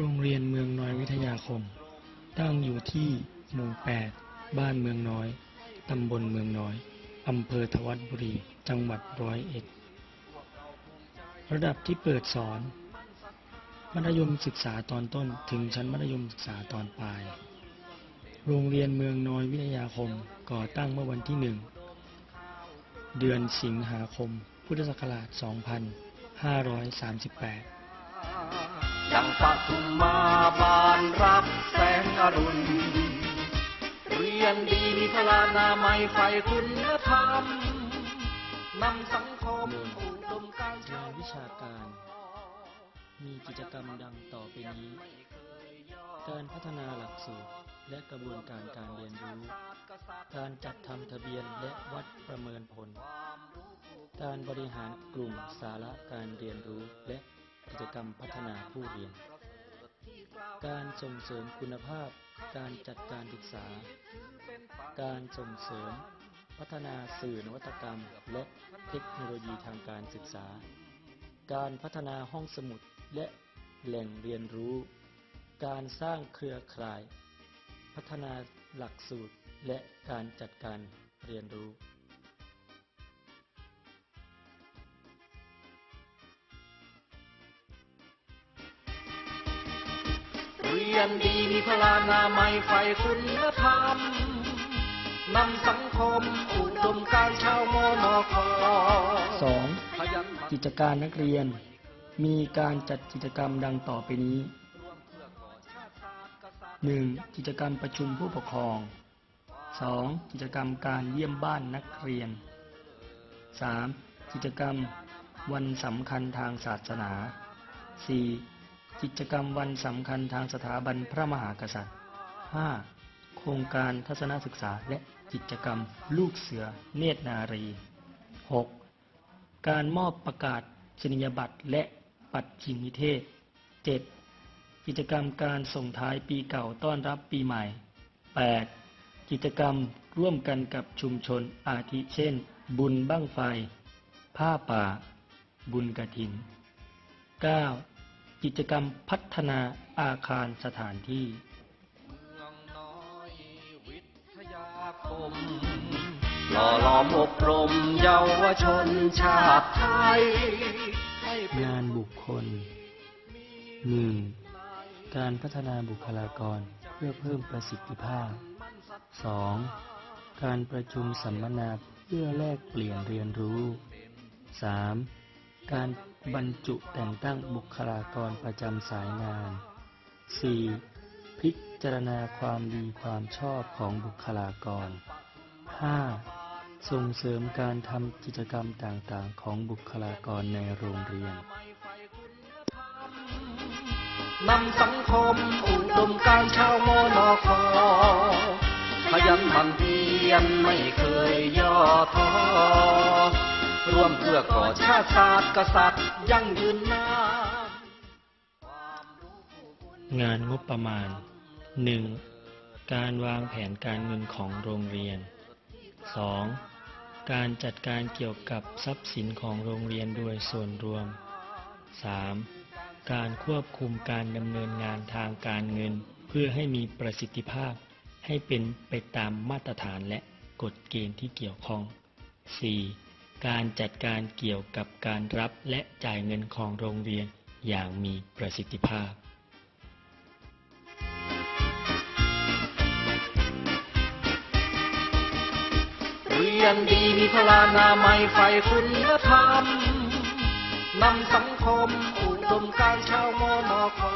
โรงเรียนเมืองน้อยวิทยาคม ตั้งอยู่ที่หมู่ 8 บ้านเมืองน้อย ตำบลเมืองน้อย อำเภอทวัดบุรี จังหวัดร้อยเอ็ด ระดับที่เปิดสอน มัธยมศึกษาตอนต้นถึงชั้นมัธยมศึกษาตอนปลาย โรงเรียนเมืองน้อยวิทยาคมก่อตั้งเมื่อวันที่หนึ่ง เดือนสิงหาคม พุทธศักราช 2538 ดังปทุมมาบานรับแสงอรุณ เรียนดีมีพลานาไมัยไฟคุณธรรมนำสังคมอุดมการงานวิชาการ มีกิจกรรมดังต่อไปนี้ การพัฒนาหลักสูตรและกระบวนการการเรียนรู้ การจัดทำทะเบียนและวัดประเมินผล การบริหารกลุ่มสาระการเรียนรู้และ กิจกรรมพัฒนาผู้เรียน การส่งเสริมคุณภาพ การจัดการศึกษา การส่งเสริม พัฒนาสื่อนวัตกรรม และเทคโนโลยีทางการศึกษา การพัฒนาห้องสมุดและแหล่งเรียนรู้ การสร้างเครือข่าย พัฒนาหลักสูตรและการจัดการเรียนรู้ เรียนดีมีพลานาไมัยไฟคุณธรรมนำสังคมอุดมการชาวโมนคอ 2. พยัญชนะกิจการนักเรียน มีการจัดกิจกรรมดังต่อไปนี้ 1. กิจกรรมประชุมผู้ปกครอง 2. กิจกรรมการเยี่ยมบ้านนักเรียน 3. กิจกรรมวันสำคัญทางศาสนา 4. กิจกรรมวันสำคัญทางสถาบันพระมหากษัตริย์ 5. โครงการทัศนศึกษาและกิจกรรมลูกเสือเนตรนารี 6. การมอบประกาศนียบัตรและปัดชิมนิเทศ 7. กิจกรรมการส่งท้ายปีเก่าต้อนรับปีใหม่ 8. กิจกรรมร่วมกันกับชุมชนอาทิเช่น บุญบั้งไฟ ผ้าป่า บุญกระถิน 9. กิจกรรมพัฒนาอาคารสถานที่ เมืองน้อยวิทยาคม หล่อหลอมอบรมเยาวชนชาติไทยให้เป็นงานบุคคล 1. การพัฒนาบุคลากรเพื่อเพิ่มประสิทธิภาพ 2. การประชุมสัมมนาเพื่อแลกเปลี่ยนเรียนรู้ 3. การ บรรจุแต่งตั้งบุคลากรประจำสายงาน 4. พิจารณาความดีความชอบของบุคลากร 5. ส่งเสริมการทำกิจกรรมต่างๆ ของบุคลากรในโรงเรียนนำสังคมอุดมการชาวโมนอคอขยันหมั่นเพียรไม่เคยย่อท้อ ร่วมเพื่อก่อชาติศาสตร์กษัตริย์ยั่งยืนนานงานงบประมาณ 1. การวางแผนการเงินของโรงเรียน 2. การจัดการเกี่ยวกับทรัพย์สินของโรงเรียนโดยส่วนรวม 3. การควบคุมการดำเนินงานทางการเงิน เพื่อให้มีประสิทธิภาพ ให้เป็นไปตามมาตรฐานและกฎเกณฑ์ที่เกี่ยวข้อง 4. การจัดการเกี่ยวกับการรับและจ่ายเงินของโรงเรียนอย่างมีประสิทธิภาพ เรียนดีมีพลานาไมัยไฟคุณธรรมนำสังคมอุดมการชาวโมนอคอ